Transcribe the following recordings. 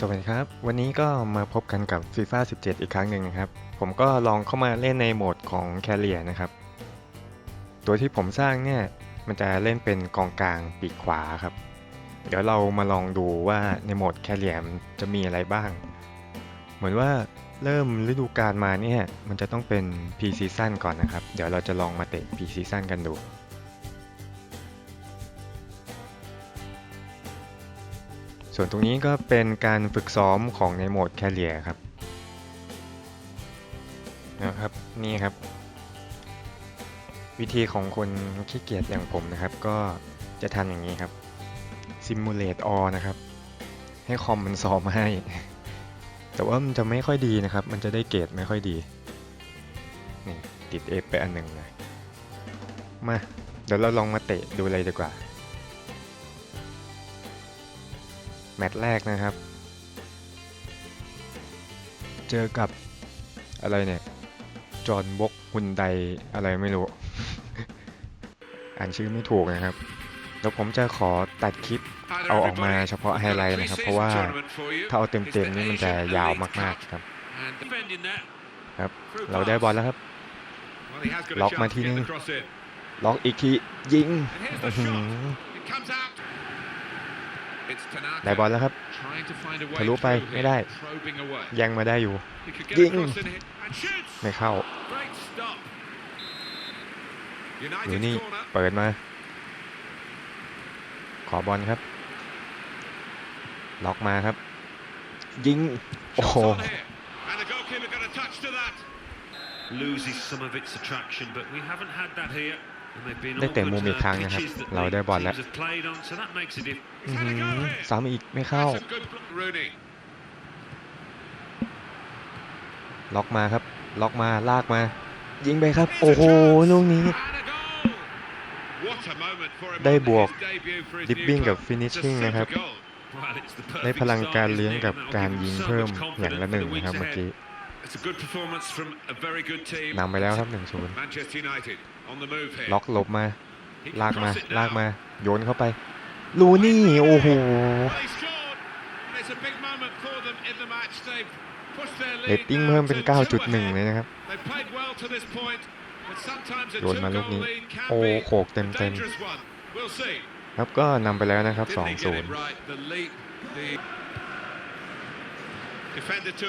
สวัสดีครับวันนี้ก็มาพบกันกับ FIFA 17 อีกครั้งหนึ่งนะครับผมก็ลองเข้ามาเล่นในโหมดของแคเรียนะครับตัวที่ผมสร้างเนี่ยมันจะเล่นเป็นกองกลางปีกขวาครับเดี๋ยวเรามาลองดูว่าในโหมดแคเรียมจะมีอะไรบ้าง เหมือนว่าเริ่มฤดูกาลมาเนี่ยมันจะต้องเป็น p ีซีซั่นก่อนนะครับเดี๋ยวเราจะลองมาเตะ p ีซีซั่นกันดูส่วนตรงนี้ก็เป็นการฝึกซ้อมของในโหมดแคเรียครับนะครับ นี่ครับ วิธีของคนขี้เกียจอย่างผมนะครับ ก็จะทำอย่างนี้ครับ Simulate All นะครับ ให้คอมมันซ้อมให้ แต่ว่ามันจะไม่ค่อยดีนะครับ มันจะได้เกรดไม่ค่อยดี นี่ ติดเอไปอันหนึ่งเลยมา เดี๋ยวเราลองมาเตะดูเลยดีกว่าแมตช์แรกนะครับ เจอกับอะไรเนี่ย จอห์นบกฮุนได อะไรไม่รู้ อ่านชื่อไม่ถูกนะครับ แล้วผมจะขอตัดคลิปเอาออกมาเฉพาะไฮไลท์นะครับ เพราะว่าถ้าเอาเต็มๆนี่มันจะยาวมากๆครับ ครับ เราได้บอลแล้วครับ ล็อกมาทีนึงล็อกอีกทียิงได้บอลแล้วครับทะลุไปไม่ได้ ยังมาได้อยู่ ยิง ไม่เข้าอยู่นี่เปิดมา ขอบอลครับล็อกมาครับ ยิง โอ้โหได้เตะมุมอีกครั้งนะครับ เราได้บอลแล้วสามอีกไม่เข้า ล็อกมาครับ ล็อกมาลากมา ยิงไปครับ โอ้โหลูกนี้ ได้บวกดิปปิ้งกับฟินิชชิ่งนะครับได้พลังการเลี้ยงกับการยิงเพิ่มอย่างละหนึ่งนะครับเมื่อกี้นำไปแล้วครับหนึ่งศูนย์ล็อกหลบมา ลากมา ลากมา โยนเข้าไป ลูนี่โอ้โหเอตติ้งเพิ่มเป็น 9.1 เลยนะครับโดนมาลูกนี้ โอ้โขกเต็มเต็มครับก็นำไปแล้วนะครับ 2-0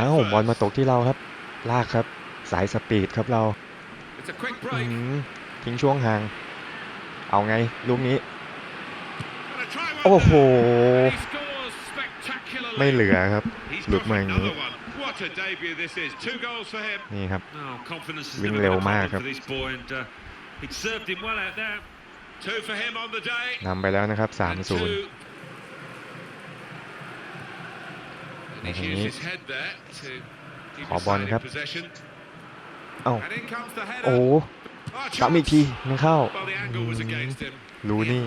อ้าวบอลมาตกที่เราครับ ลากครับ สายสปีดครับเราทิ้งช่วงห่างเอาไงลูกนี้ โอ้โห ไม่เหลือครับหลุดมาอย่างนี้นี่ครับ วิ่งเร็วมากครับนำไปแล้วนะครับ3-0ูนทีนี้ขอบอลครับ เอ้าโอ้ซ้ำอีกทีไม่เข้ารู้นี่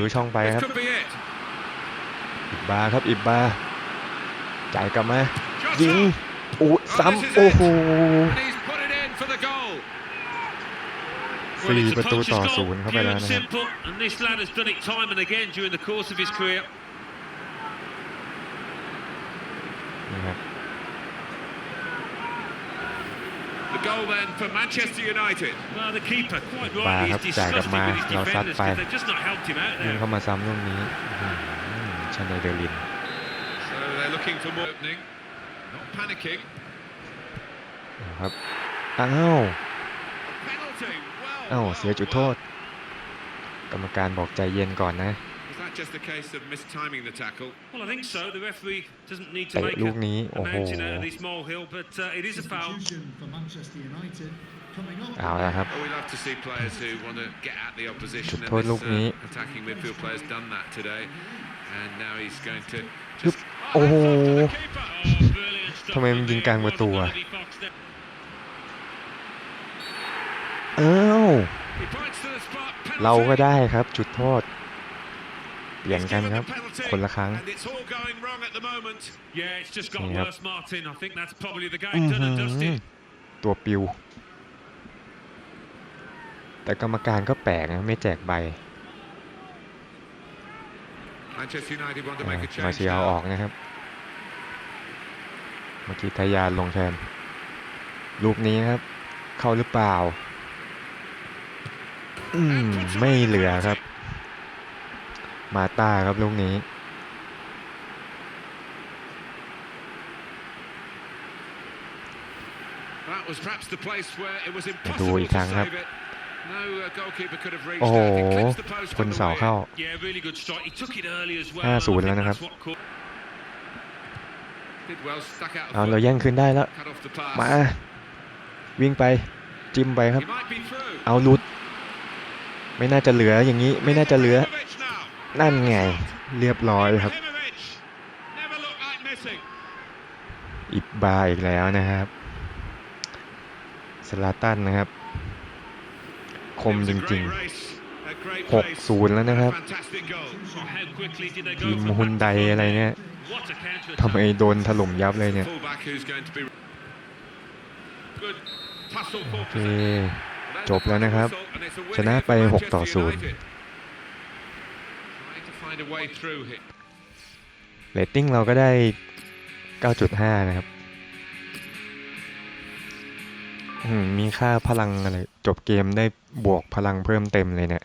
รู้ช่องไปครับอิบบาครับอิบบาจ่ายกลับมายิงโอ้ซ้ำโอ้โหสี่ประตูต่อศูนย์เข้าไปแล้วนะครับ goalman for Manchester United. Well, the keeper, quite rightly, is disgusted with his defenders because they've just not helped him out ยิง there. เข้ามาซ้ำลูกนี้ชาเนลเดลิน So they're looking for more opening. Not panicking. นะครับอ้าว Penalty. Well, อ้าว well, เสียจุดโท well. ษกรรมการบอกใจเย็นก่อนนะ that just a case of mistiming the tackle? Well, I think so. The referee doesn't need to make a, mountain out of this molehill, but uh, it is a foul. เอาละครับจุดโทษลูกนี้ยุบโอ้โหทำไมมันยิงกลางประตูอเอ้าเราก็ได้ครับ จุดโทษเปลี่ยนกันครับคนละครั้งนี่ครับตัวปิว แต่กรรมการก็แปลกนะไม่แจกใบมาเชียร์ออกนะครับเมื่อกี้ทยาลงแทน ลูกนี้ครับ เข้าหรือเปล่าอืมไม่เหลือครับมาตาครับ ลูกนี้ ดูอีกครั้งครับ โอ้โหคนเสาเข้า5-0 แล้วนะครับ เอา เราแย่งคืนได้แล้ว มา วิ่งไป จิ้มไปครับ เอาลุดไม่น่าจะเหลืออย่างนี้ ไม่น่าจะเหลือนั่นไง เรียบร้อยครับอิบบาอีกแล้วนะครับ สลาตันนะครับ คมจริงๆ 6-0 แล้วนะครับทีมฮุนไดอะไรเนี่ย ทำไมโดนถล่มยับเลยเนี่ยโอเคจบแล้วนะครับชนะไป6ต่อ0เรตติ้งเราก็ได้ 9.5 นะครับ มีค่าพลังอะไร จบเกมได้บวกพลังเพิ่มเต็มเลยเนะี่ย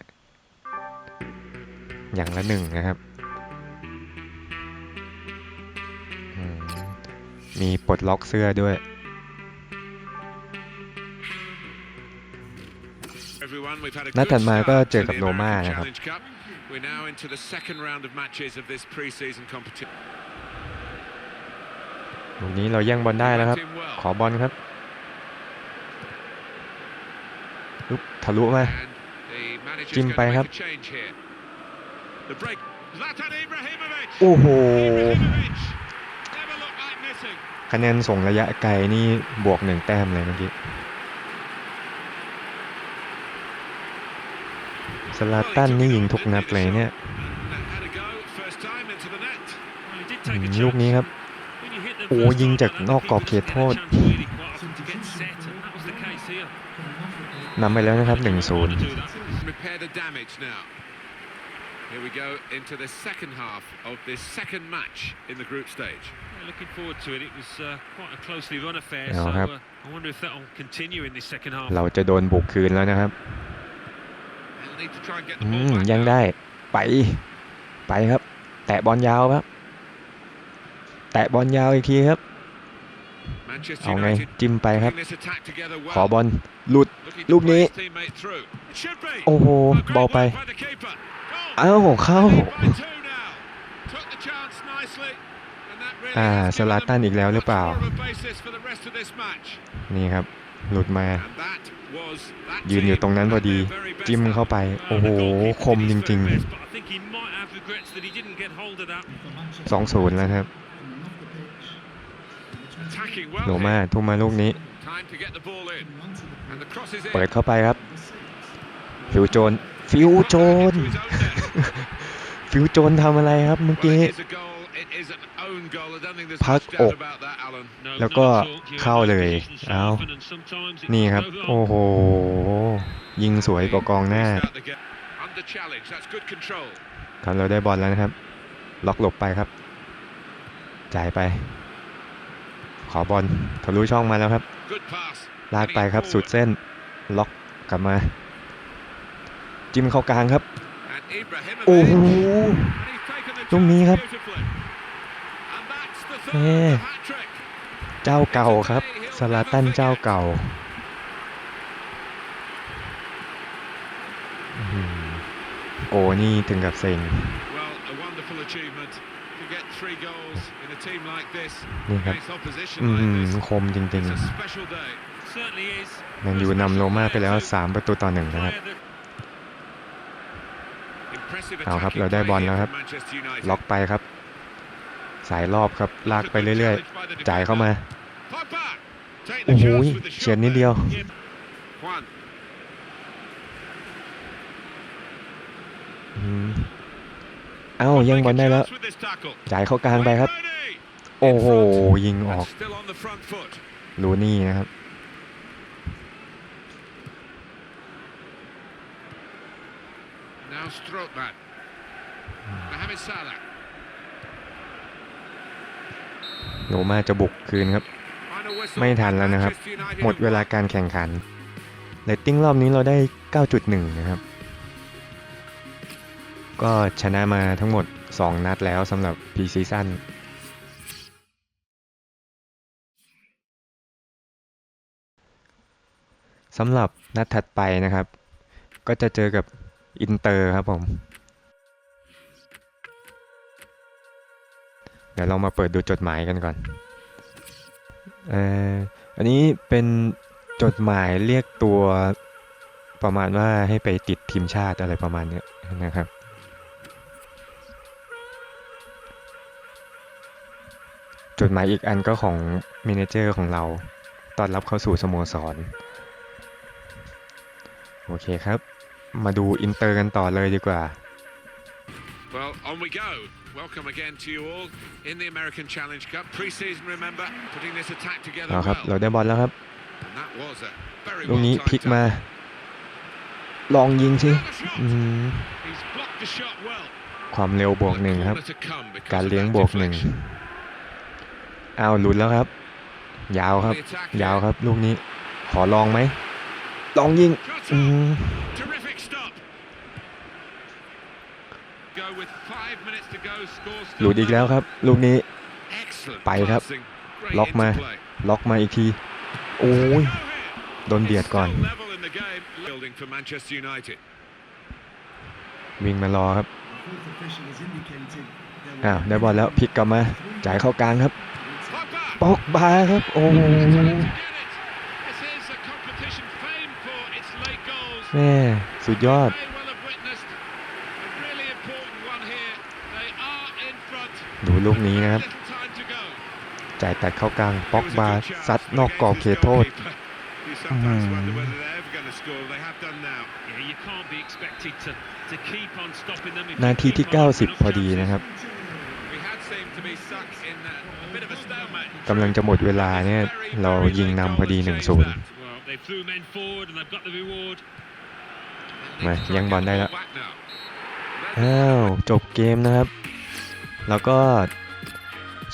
อย่างละหนึ่งนะครับ มีปลดล็อกเสื้อด้วยนัดถัดมาก็เจอกับโนมานะครับ We're now into the second round of matches of this pre-season competition. ตรงนี้เราแย่งบอลได้แล้วครับ ขอบอลครับลุกทะลุมาจิ้มไปครับ โอ้โห คะแนนส่งระยะไกลนี่บวกหนึ่งแต้มเลยเมื่อกี้สลาตันนี่ยิงทุกนัดเลยเนี่ยลูกนี้ครับ โอ้ยิงจากนอกกรอบเขตโทษนำไปแล้วนะครับ 1-0 Here we go into the second half of this second match in the group stage. Yeah, looking forward to it. It was uh, quite a closely run affair, so uh, I wonder if that will continue in the second half. เราจะโดนบุกคืนแล้วนะครับยังได้ไปไปครับ แตะบอลยาวครับแตะบอลยาวอีกทีครับเอาไงจิ้มไปครับ ขอบอลหลุดลูกนี้ โอ้โหเบาไปอ้าวเข้า อ่าสลาตันอีกแล้วหรือเปล่า นี่ครับ หลุดมายืนอยู่ตรงนั้นพอดี จิ้มเข้าไปโอ้โหคมจริงๆสองศูนย์แล้วครับโนมาทุ่มมาลูกนี้ เปิดเข้าไปครับฟิวโจนฟิวโจน ฟิวโจนทำอะไรครับเมื่อกี้พักอกแล้วก็เข้าเลยเอานี่ครับ โอ้โห ยิงสวยกว่ากองหน้าครับเราได้บอลแล้วนะครับ ล็อกหลบไปครับ จ่ายไป ขอบอลทะลุช่องมาแล้วครับ ลากไปครับสุดเส้นล็อกกลับมา จิ้มเข้ากลางครับ โอ้โหตรงนี้ครับเเจ้าเก่าครับ สลาตันเจ้าเก่าโกนี่ถึงกับเซ็งนี่ครับอืมคมจริงๆมันอยู่นำโรมาไปแล้ว3ประตูต่อหนึ่งนะครับเอาครับเราได้บอลแล้วครับ ล็อกไปครับสายรอบครับ ลากไปเรื่อยๆจ่ายเข้ามาโอ้โหเฉียดนิดเดียวเอ้ายังบอลได้แล้ว จ่ายเข้ากลางไปครับ โอ้โห ยิงออกลูนี่นะครับนโรมาจะบุกคืนครับ ไม่ทันแล้วนะครับ หมดเวลาการแข่งขันเลตติ้งรอบนี้เราได้ 9.1 นะครับ ก็ชนะมาทั้งหมด 2 นัดแล้วสำหรับพีซีซั่นสำหรับนัดถัดไปนะครับ ก็จะเจอกับอินเตอร์ครับผมเดี๋ยวเรามาเปิดดูจดหมายกันก่อนออันนี้เป็นจดหมายเรียกตัวประมาณว่าให้ไปติดทีมชาติอะไรประมาณนี้นะครับ จดหมายอีกอันก็ของเมนเจอร์ของเราตอนรับเข้าสู่สโมสร โอเคครับ มาดูอินเตอร์กันต่อเลยดีกว่า Well, on we go. Welcome again to you all in the American Challenge Cup. Pre-season, remember, putting this attack together เอาครับ well. เราได้บอลแล้วครับ And that was a very ลูก well นี้พลิก timed มา up. ลองยิงสิอืม He's blocked the shot well. ความเร็วบวก Well, หนึ่ง the ครับ corner to come because การ of เลี้ยง that บวกหนึ่ง deflection. อ้าวหลุดแล้วครับ ยาวครับ ยาวครับ ลูกนี้ ขอลองไหมลองยิง Cut อื off. ม Terrific หลุดอีกแล้วครับ ลูกนี้ไปครับ ล็อกมาล็อกมาอีกที โอ้ยโดนเบียดก่อน วิ่งมารอครับอ้าว ได้บอลแล้วพลิกกลับมาจ่ายเข้ากลางครับปอกบาครับ โอ้แม่สุดยอดดูลูกนี้นะครับ จ่ายแต่เข้ากลางป๊อกบาซัดนอกกรอบเขตโทษ นาทีที่ 90 พอดีนะครับ กำลังจะหมดเวลาเนี่ย เรายิงนำพอดี 1-0 มายังบอลได้แล้ว อ้าว จบเกมนะครับแล้วก็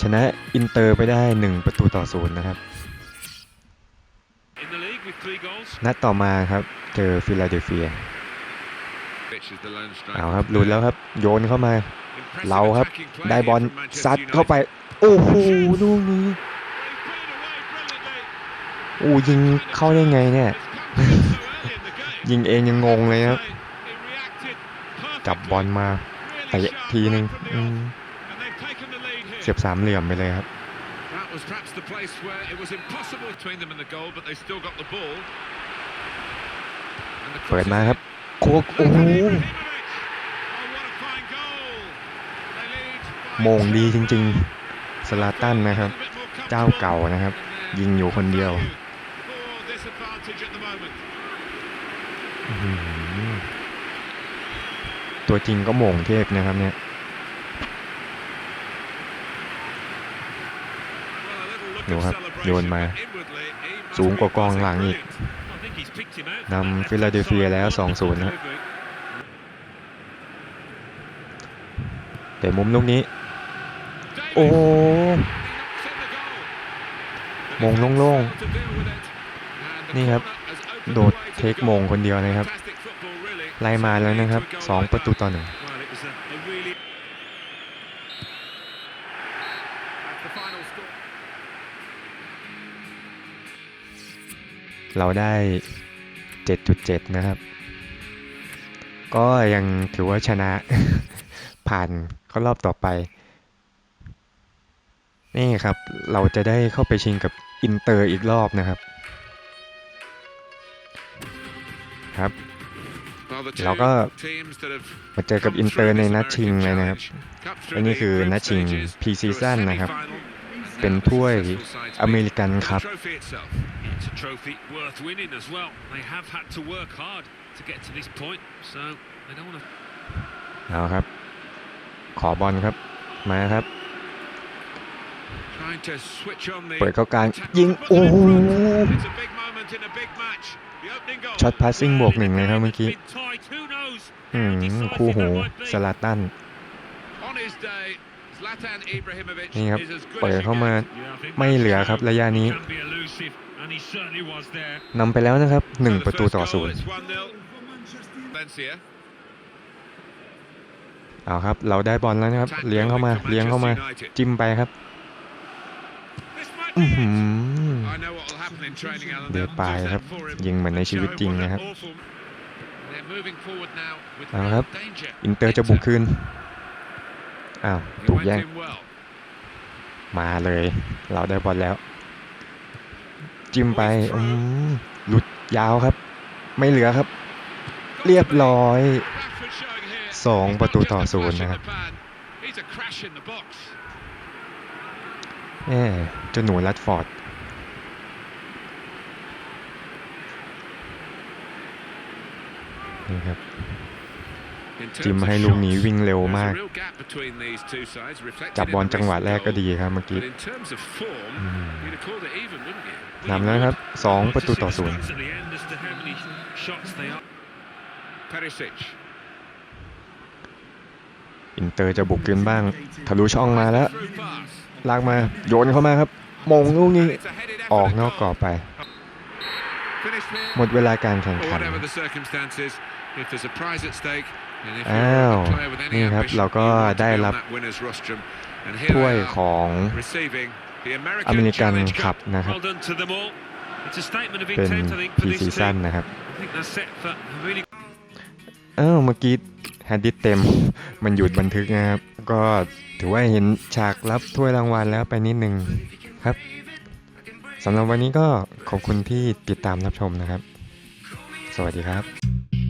ชนะอินเตอร์ไปได้ 1 ประตูต่อศูนย์นะครับ นัดต่อมาครับ เจอฟิลาเดลเฟีย เอาครับหลุดแล้วครับโยนเข้ามาเราครับ ได้บอลซัดเข้าไป โอ้โหลูกนี้โอ้ยิงเข้าได้ไงเนี่ย ยิงเองยังงงเลยครับจับบอลมาแต่ทีนึงเสียบสามเหลี่ยมไปเลยครับ That w เปิดมาครับโคกโอ้โหมงดีจริงๆสลาตันนะครับ เจ้าเก่านะครับ ยิงอยู่คนเดียว ตัวจริงก็มงเทพนะครับเนี่ยดูครับโยนมาสูงกว่ากองหลังอีกนำฟิลาเดลเฟียแล้ว 2-0นะ แต่มุมลูกนี้ โอ้มงโล่งๆ นี่ครับ โดดเทคมงคนเดียวนะครับ ไล่มาแล้วนะครับ 2 ประตูต่อหนึ่งเราได้ 7.7 นะครับ ก็ยังถือว่าชนะผ่านเข้ารอบต่อไป นี่ครับ เราจะได้เข้าไปชิงกับอินเตอร์อีกรอบนะครับ ครับ เราก็มาเจอกับอินเตอร์ในนัดชิงเลยนะครับอันนี้คือนัดชิง พีซีซั่นนะครับเป็นถ้วยอเมริกันครับเอาครับ ขอบอลครับมาครับเปิดเข้ากลางยิงโอ้ช็อตพาสซิ่งบวกหนึ่งเลยครับเมื่อกี้คู่หูสลาตันนี่ครับเปิดเข้ามาไม่เหลือครับระยะนี้นำไปแล้วนะครับ 1 ประตูต่อศูนย์เอาครับเราได้บอลแล้วนะครับเลี้ยงเข้ามาเลี้ยงเข้ามาจิ้มไปครับเดือดไปครับยิงเหมือนในชีวิตจริงนะครับเอาครับอินเตอร์จะบุกคืนอ้าวถูกแย่งมาเลย เราได้บอลแล้ว จิ้มไปอืมหลุดยาวครับ ไม่เหลือครับ เรียบร้อยสองประตูต่อศูนย์นะครับเอ่เจ้าหนูลัดฟอร์ด นี่ครับจิมให้ลูกนี้วิ่งเร็วมาก จับบอลจังหวะแรกก็ดีครับเมื่อกี้นำแล้วครับ2ประตูต่อศูนย์อินเตอร์จะบุกขึ้นบ้างทะลุช่องมาแล้ว ลากมา โยนเข้ามาครับมงลูกนี้ ออกนอกกรอบไป หมดเวลาการแข่งขันอ้าวนี่ครับเราก็ได้รับถ้วยของอเมริกันขับนะครับ เป็นพีซีซั่นนะครับ เอ้าเมื่อกี้แฮนดิตเต็ม มันหยุดบันทึกนะครับ ก็ถือว่าเห็นฉากรับถ้วยรางวัลแล้วไปนิดนึงครับ สำหรับวันนี้ก็ขอบคุณที่ติดตามรับชมนะครับ สวัสดีครับ